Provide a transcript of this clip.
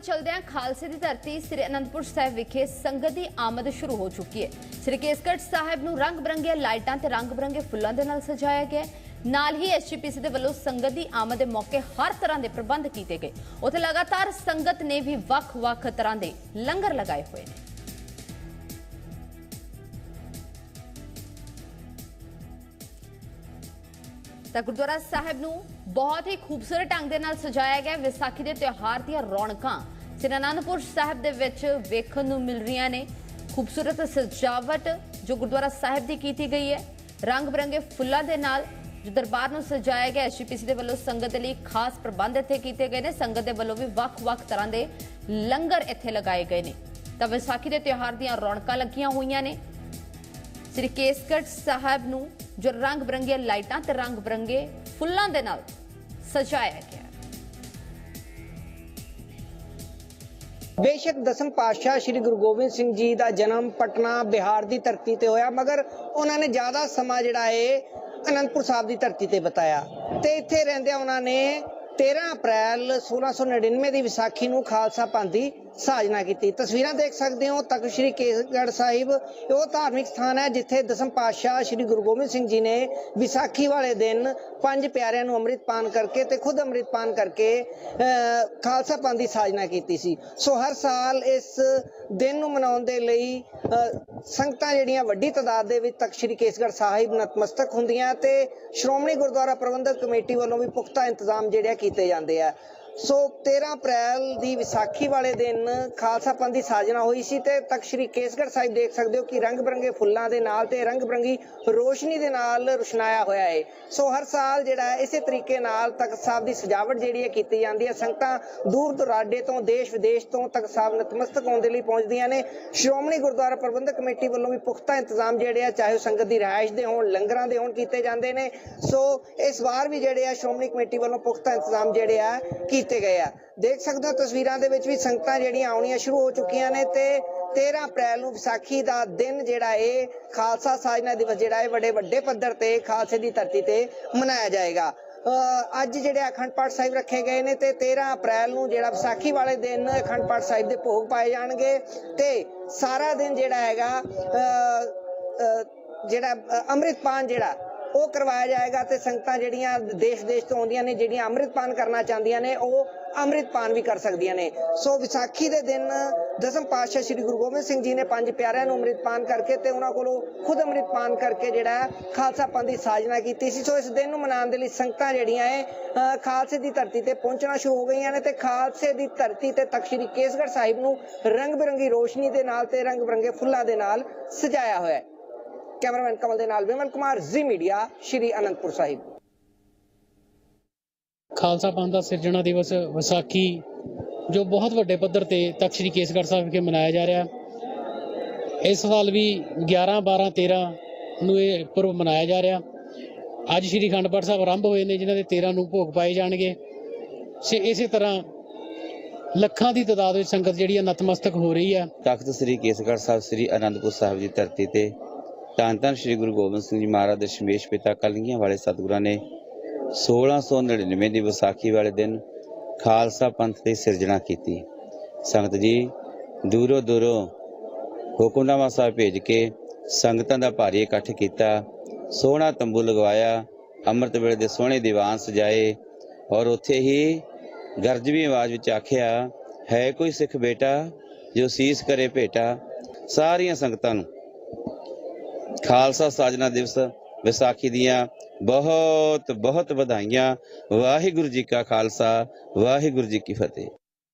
ਚਲਦਿਆਂ ਖਾਲਸੇ ਦੀ ਧਰਤੀ ਸ੍ਰੀ ਅਨੰਦਪੁਰ ਸਾਹਿਬ ਵਿਖੇ ਸੰਗਤ ਦੀ ਆਮਦ ਸ਼ੁਰੂ ਹੋ ਚੁੱਕੀ ਹੈ। ਸ੍ਰੀ ਕੇਸਗੜ੍ਹ ਸਾਹਿਬ ਨੂੰ ਰੰਗ ਬਰੰਗੀਆਂ ਲਾਈਟਾਂ ਤੇ ਰੰਗ ਬਰੰਗੇ ਫੁੱਲਾਂ ਦੇ ਨਾਲ ਸਜਾਇਆ ਗਿਆ ਨਾਲ ਹੀ ਐਸਜੀਪੀਸੀ ਦੇ ਵੱਲੋਂ ਸੰਗਤ ਦੀ ਆਮਦ ਦੇ ਮੌਕੇ ਹਰ ਤਰ੍ਹਾਂ ਦੇ ਪ੍ਰਬੰਧ ਕੀਤੇ ਗਏ। ਉੱਥੇ ਲਗਾਤਾਰ ਸੰਗਤ ਨੇ ਵੀ ਵੱਖ-ਵੱਖ ਤਰ੍ਹਾਂ ਦੇ ਲੰਗਰ ਲਗਾਏ ਹੋਏ ਨੇ। ਤਾਂ ਗੁਰਦੁਆਰਾ ਸਾਹਿਬ ਨੂੰ ਬਹੁਤ ਹੀ ਖੂਬਸੂਰਤ ਢੰਗ ਦੇ ਨਾਲ ਸਜਾਇਆ ਗਿਆ ਵਿਸਾਖੀ ਦੇ ਤਿਉਹਾਰ ਦੀਆਂ ਰੌਣਕਾਂ ਸ੍ਰੀ ਅਨੰਦਪੁਰ ਸਾਹਿਬ ਦੇ ਵਿੱਚ ਵੇਖਣ ਨੂੰ ਮਿਲ ਰਹੀਆਂ ਨੇ। ਖੂਬਸੂਰਤ ਸਜਾਵਟ ਜੋ ਗੁਰਦੁਆਰਾ ਸਾਹਿਬ ਦੀ ਕੀਤੀ ਗਈ ਹੈ। ਰੰਗ ਬਰੰਗੇ ਫੁੱਲਾਂ ਦੇ ਨਾਲ ਜੋ ਦਰਬਾਰ ਨੂੰ ਸਜਾਇਆ ਗਿਆ ਐਸਜੀਪੀਸੀ ਦੇ ਵੱਲੋਂ ਸੰਗਤ ਦੇ ਲਈ ਖਾਸ ਪ੍ਰਬੰਧ ਇੱਥੇ ਕੀਤੇ ਗਏ ਨੇ। ਸੰਗਤ ਦੇ ਵੱਲੋਂ ਵੀ ਵੱਖ-ਵੱਖ ਤਰ੍ਹਾਂ ਦੇ ਲੰਗਰ ਇੱਥੇ ਲਗਾਏ ਗਏ ਨੇ। ਤਾਂ ਵਿਸਾਖੀ ਦੇ ਤਿਉਹਾਰ ਦੀਆਂ ਰੌਣਕਾਂ ਲੱਗੀਆਂ ਹੋਈਆਂ ਨੇ। ਸ੍ਰੀ ਕੇਸਗੜ੍ਹ ਸਾਹਿਬ ਨੂੰ ਜੋ ਰੰਗ ਬਰੰਗੀਆਂ ਲਾਈਟਾਂ ਤੇ ਰੰਗ ਬਰੰਗੇ ਫੁੱਲਾਂ ਦੇ ਨਾਲ ਸਜਾਇਆ ਗਿਆ ਬੇਸ਼ੱਕ ਦਸਮ ਪਾਤਸ਼ਾਹ ਸ੍ਰੀ ਗੁਰੂ ਗੋਬਿੰਦ ਸਿੰਘ ਜੀ ਦਾ ਜਨਮ ਪਟਨਾ, ਬਿਹਾਰ ਦੀ ਧਰਤੀ ਤੇ ਹੋਇਆ, ਮਗਰ ਉਹਨਾਂ ਨੇ ਜ਼ਿਆਦਾ ਸਮਾਂ ਜਿਹੜਾ ਹੈ ਅਨੰਦਪੁਰ ਸਾਹਿਬ ਦੀ ਧਰਤੀ ਤੇ ਬਤਾਇਆ। ਤੇ ਇੱਥੇ ਰਹਿੰਦਿਆਂ ਉਹਨਾਂ ਨੇ 13 ਅਪ੍ਰੈਲ 1699 ਦੀ ਵਿਸਾਖੀ ਨੂੰ ਖਾਲਸਾ ਪੰਥ ਦੀ ਸਾਜਨਾ ਕੀਤੀ। ਤਸਵੀਰਾਂ ਦੇਖ ਸਕਦੇ ਹੋ, ਤਖਤ ਸ੍ਰੀ ਕੇਸਗੜ੍ਹ ਸਾਹਿਬ। ਉਹ ਧਾਰਮਿਕ ਸਥਾਨ ਹੈ, ਜਿੱਥੇ ਦਸਮ ਪਾਤਸ਼ਾਹ ਸ੍ਰੀ ਗੁਰੂ ਗੋਬਿੰਦ ਸਿੰਘ ਜੀ ਨੇ ਵਿਸਾਖੀ ਵਾਲੇ ਦਿਨ ਪੰਜ ਪਿਆਰਿਆਂ ਨੂੰ ਅੰਮ੍ਰਿਤ ਪਾਨ ਕਰਕੇ ਤੇ ਖੁਦ ਅੰਮ੍ਰਿਤ ਪਾਨ ਕਰਕੇ ਖਾਲਸਾ ਪੰਥ ਦੀ ਸਾਜਨਾ ਕੀਤੀ ਸੀ। ਸੋ ਹਰ ਸਾਲ ਇਸ ਦਿਨ ਨੂੰ ਮਨਾਉਣ ਦੇ ਲਈ ਸੰਗਤਾਂ ਜਿਹੜੀਆਂ ਵੱਡੀ ਤਾਦਾਦ ਦੇ ਵਿੱਚ ਤਖਤ ਸ੍ਰੀ ਕੇਸਗੜ੍ਹ ਸਾਹਿਬ ਨਤਮਸਤਕ ਹੁੰਦੀਆਂ ਤੇ ਸ਼੍ਰੋਮਣੀ ਗੁਰਦੁਆਰਾ ਪ੍ਰਬੰਧਕ ਕਮੇਟੀ ਵੱਲੋਂ ਵੀ ਪੁਖਤਾ ਇੰਤਜ਼ਾਮ ਜਿਹੜੇ ਆ ਕੀਤੇ ਜਾਂਦੇ ਆ। ਸੋ 13 ਅਪ੍ਰੈਲ ਦੀ ਵਿਸਾਖੀ ਵਾਲੇ ਦਿਨ ਖਾਲਸਾ ਪੰਥ ਦੀ ਸਾਜਨਾ ਹੋਈ ਸੀ ਤੇ ਤਖਤ ਸ੍ਰੀ ਕੇਸਗੜ੍ਹ ਸਾਹਿਬ ਦੇਖ ਸਕਦੇ ਹੋ ਕਿ ਰੰਗ ਬਰੰਗੇ ਫੁੱਲਾਂ ਦੇ ਨਾਲ ਤੇ ਰੰਗ ਬਰੰਗੀ ਰੋਸ਼ਨੀ ਦੇ ਨਾਲ ਰੁਸ਼ਨਾਇਆ ਹੋਇਆ ਹੈ ਸੋ ਹਰ ਸਾਲ ਜਿਹੜਾ ਹੈ ਇਸੇ ਤਰੀਕੇ ਨਾਲ ਤਖਤ ਸਾਹਿਬ ਦੀ ਸਜਾਵਟ ਜਿਹੜੀ ਹੈ ਕੀਤੀ ਜਾਂਦੀ ਹੈ। ਸੰਗਤਾਂ ਦੂਰ ਦੁਰਾਡੇ ਤੋਂ, ਦੇਸ਼ ਵਿਦੇਸ਼ ਤੋਂ ਤਖਤ ਸਾਹਿਬ ਨਤਮਸਤਕ ਹੋਣ ਦੇ ਲਈ ਪਹੁੰਚਦੀਆਂ ਨੇ। ਸ਼੍ਰੋਮਣੀ ਗੁਰਦੁਆਰਾ ਪ੍ਰਬੰਧਕ ਕਮੇਟੀ ਵੱਲੋਂ ਵੀ ਪੁਖਤਾ ਇੰਤਜ਼ਾਮ ਜਿਹੜੇ ਆ, ਚਾਹੇ ਉਹ ਸੰਗਤ ਦੀ ਰਿਹਾਇਸ਼ ਦੇ ਹੋਣ, ਲੰਗਰਾਂ ਦੇ ਹੋਣ ਕੀਤੇ ਜਾਂਦੇ ਨੇ। ਸੋ ਇਸ ਵਾਰ ਵੀ ਜਿਹੜੇ ਆ ਸ਼੍ਰੋਮਣੀ ਕਮੇਟੀ ਵੱਲੋਂ ਪੁਖਤਾ ਇੰਤਜ਼ਾਮ ਜਿਹੜੇ ਆ ਕੀਤੇ ਗਏ ਆ। ਦੇਖ ਸਕਦੇ ਹੋ ਤਸਵੀਰਾਂ ਦੇ ਵਿੱਚ ਵੀ ਸੰਗਤਾਂ ਜਿਹੜੀਆਂ ਆਉਣੀਆਂ ਸ਼ੁਰੂ ਹੋ ਚੁੱਕੀਆਂ ਨੇ ਤੇ 13 ਅਪ੍ਰੈਲ ਨੂੰ ਵਿਸਾਖੀ ਦਾ ਦਿਨ ਜਿਹੜਾ ਇਹ ਖਾਲਸਾ ਸਾਜਨਾ ਦਿਵਸ ਜਿਹੜਾ ਇਹ ਵੱਡੇ ਵੱਡੇ ਪੱਧਰ ਤੇ ਖਾਲਸੇ ਦੀ ਧਰਤੀ ਤੇ ਮਨਾਇਆ ਜਾਏਗਾ। ਅੱਜ ਜਿਹੜੇ ਅਖੰਡ ਪਾਠ ਸਾਹਿਬ ਰੱਖੇ ਗਏ ਨੇ ਤੇ 13 ਅਪ੍ਰੈਲ ਨੂੰ ਜਿਹੜਾ ਵਿਸਾਖੀ ਵਾਲੇ ਦਿਨ ਅਖੰਡ ਪਾਠ ਸਾਹਿਬ ਦੇ ਭੋਗ ਪਾਏ ਜਾਣਗੇ ਤੇ ਸਾਰਾ ਦਿਨ ਜਿਹੜਾ ਹੈਗਾ ਜਿਹੜਾ ਅੰਮ੍ਰਿਤਪਾਨ ਜਿਹੜਾ ਉਹ ਕਰਵਾਇਆ ਜਾਏਗਾ ਤੇ ਸੰਗਤਾਂ ਜਿਹੜੀਆਂ ਦੇਸ਼ ਦੇਸ਼ ਤੋਂ ਆਉਂਦੀਆਂ ਨੇ, ਜਿਹੜੀਆਂ ਅੰਮ੍ਰਿਤਪਾਨ ਕਰਨਾ ਚਾਹੁੰਦੀਆਂ ਨੇ, ਉਹ ਅੰਮ੍ਰਿਤਪਾਨ ਵੀ ਕਰ ਸਕਦੀਆਂ ਨੇ। ਸੋ ਵਿਸਾਖੀ ਦੇ ਦਿਨ ਦਸਮ ਪਾਤਸ਼ਾਹ ਸ੍ਰੀ ਗੁਰੂ ਗੋਬਿੰਦ ਸਿੰਘ ਜੀ ਨੇ ਪੰਜ ਪਿਆਰਿਆਂ ਨੂੰ ਅੰਮ੍ਰਿਤਪਾਨ ਕਰਕੇ ਤੇ ਉਹਨਾਂ ਕੋਲੋਂ ਖੁਦ ਅੰਮ੍ਰਿਤਪਾਨ ਕਰਕੇ ਜਿਹੜਾ ਖਾਲਸਾ ਪੰਥ ਦੀ ਸਾਜਨਾ ਕੀਤੀ ਸੀ। ਸੋ ਇਸ ਦਿਨ ਨੂੰ ਮਨਾਉਣ ਦੇ ਲਈ ਸੰਗਤਾਂ ਜਿਹੜੀਆਂ ਹੈ ਖਾਲਸੇ ਦੀ ਧਰਤੀ ਤੇ ਪਹੁੰਚਣਾ ਸ਼ੁਰੂ ਹੋ ਗਈਆਂ ਨੇ ਤੇ ਖਾਲਸੇ ਦੀ ਧਰਤੀ ਤੇ ਤਖਤ ਸ੍ਰੀ ਕੇਸਗੜ੍ਹ ਸਾਹਿਬ ਨੂੰ ਰੰਗ ਬਿਰੰਗੀ ਰੋਸ਼ਨੀ ਦੇ ਨਾਲ ਤੇ ਰੰਗ ਬਿਰੰਗੇ ਫੁੱਲਾਂ ਦੇ ਨਾਲ ਸਜਾਇਆ ਹੋਇਆ ਹੈ। ਕੈਮਰਾਮੈਨ ਕਮਲ ਦੇ ਨਾਲ ਵਿਮਲ ਕੁਮਾਰ ਜ਼ੀ ਮੀਡੀਆ ਸ਼੍ਰੀ ਅਨੰਦਪੁਰ ਸਾਹਿਬ। ਖਾਲਸਾ ਪੰਥ ਦਾ ਸਿਰਜਣਾ ਦਿਵਸ ਵਿਸਾਖੀ ਜੋ ਬਹੁਤ ਵੱਡੇ ਪੱਧਰ ਤੇ ਤਖਤ ਸ੍ਰੀ ਕੇਸਗੜ੍ਹ ਸਾਹਿਬ ਵਿਖੇ ਮਨਾਇਆ ਜਾ ਰਿਹਾ। ਇਸ ਸਾਲ ਵੀ 11 12 13 ਨੂੰ ਇਹ ਪੁਰਬ ਮਨਾਇਆ ਜਾ ਰਿਹਾ। ਅੱਜ ਸ੍ਰੀ ਅਖੰਡ ਪਾਠ ਸਾਹਿਬ ਆਰੰਭ ਹੋਏ ਨੇ ਜਿਨ੍ਹਾਂ ਦੇ 13 ਨੂੰ ਭੋਗ ਪਾਏ ਜਾਣਗੇ। ਸੇ ਇਸੇ ਤਰ੍ਹਾਂ ਲੱਖਾਂ ਦੀ ਤਾਦਾਦ ਵਿੱਚ ਸੰਗਤ ਜਿਹੜੀ ਹੈ ਨਤਮਸਤਕ ਹੋ ਰਹੀ ਹੈ ਤਖਤ ਸ੍ਰੀ ਕੇਸਗੜ੍ਹ ਸਾਹਿਬ ਸ੍ਰੀ ਅਨੰਦਪੁਰ ਸਾਹਿਬ ਦੀ ਧਰਤੀ ਤੇ ਧੰਨ ਧੰਨ ਸ੍ਰੀ ਗੁਰੂ ਗੋਬਿੰਦ ਸਿੰਘ ਜੀ ਮਹਾਰਾਜ ਦੇ ਸ਼ਮੇਸ਼ ਪਿਤਾ ਕਲਗੀਆਂ ਵਾਲੇ ਸਤਿਗੁਰਾਂ ਨੇ 1699 ਦੀ ਵਿਸਾਖੀ ਵਾਲੇ ਦਿਨ ਖਾਲਸਾ ਪੰਥ ਦੀ ਸਿਰਜਣਾ ਕੀਤੀ। ਸੰਗਤ ਜੀ, ਦੂਰੋਂ ਦੂਰੋਂ ਹੁਕਮਨਾਮਾ ਸਾਹਿਬ ਭੇਜ ਕੇ ਸੰਗਤਾਂ ਦਾ ਭਾਰੀ ਇਕੱਠ ਕੀਤਾ, ਸੋਹਣਾ ਤੰਬੂ ਲਗਵਾਇਆ, ਅੰਮ੍ਰਿਤ ਵੇਲੇ ਦੇ ਸੋਹਣੇ ਦੀਵਾਨ ਸਜਾਏ ਔਰ ਉੱਥੇ ਹੀ ਗਰਜਵੀਂ ਆਵਾਜ਼ ਵਿੱਚ ਆਖਿਆ, ਹੈ ਕੋਈ ਸਿੱਖ ਬੇਟਾ ਜੋ ਸੀਸ ਕਰੇ ਭੇਟਾ? ਸਾਰੀਆਂ ਸੰਗਤਾਂ ਨੂੰ ਖਾਲਸਾ ਸਾਜਨਾ ਦਿਵਸ ਵਿਸਾਖੀ ਦੀਆਂ ਬਹੁਤ ਬਹੁਤ ਵਧਾਈਆਂ। ਵਾਹਿਗੁਰੂ ਜੀ ਕਾ ਖਾਲਸਾ, ਵਾਹਿਗੁਰੂ ਜੀ ਕੀ ਫਤਿਹ।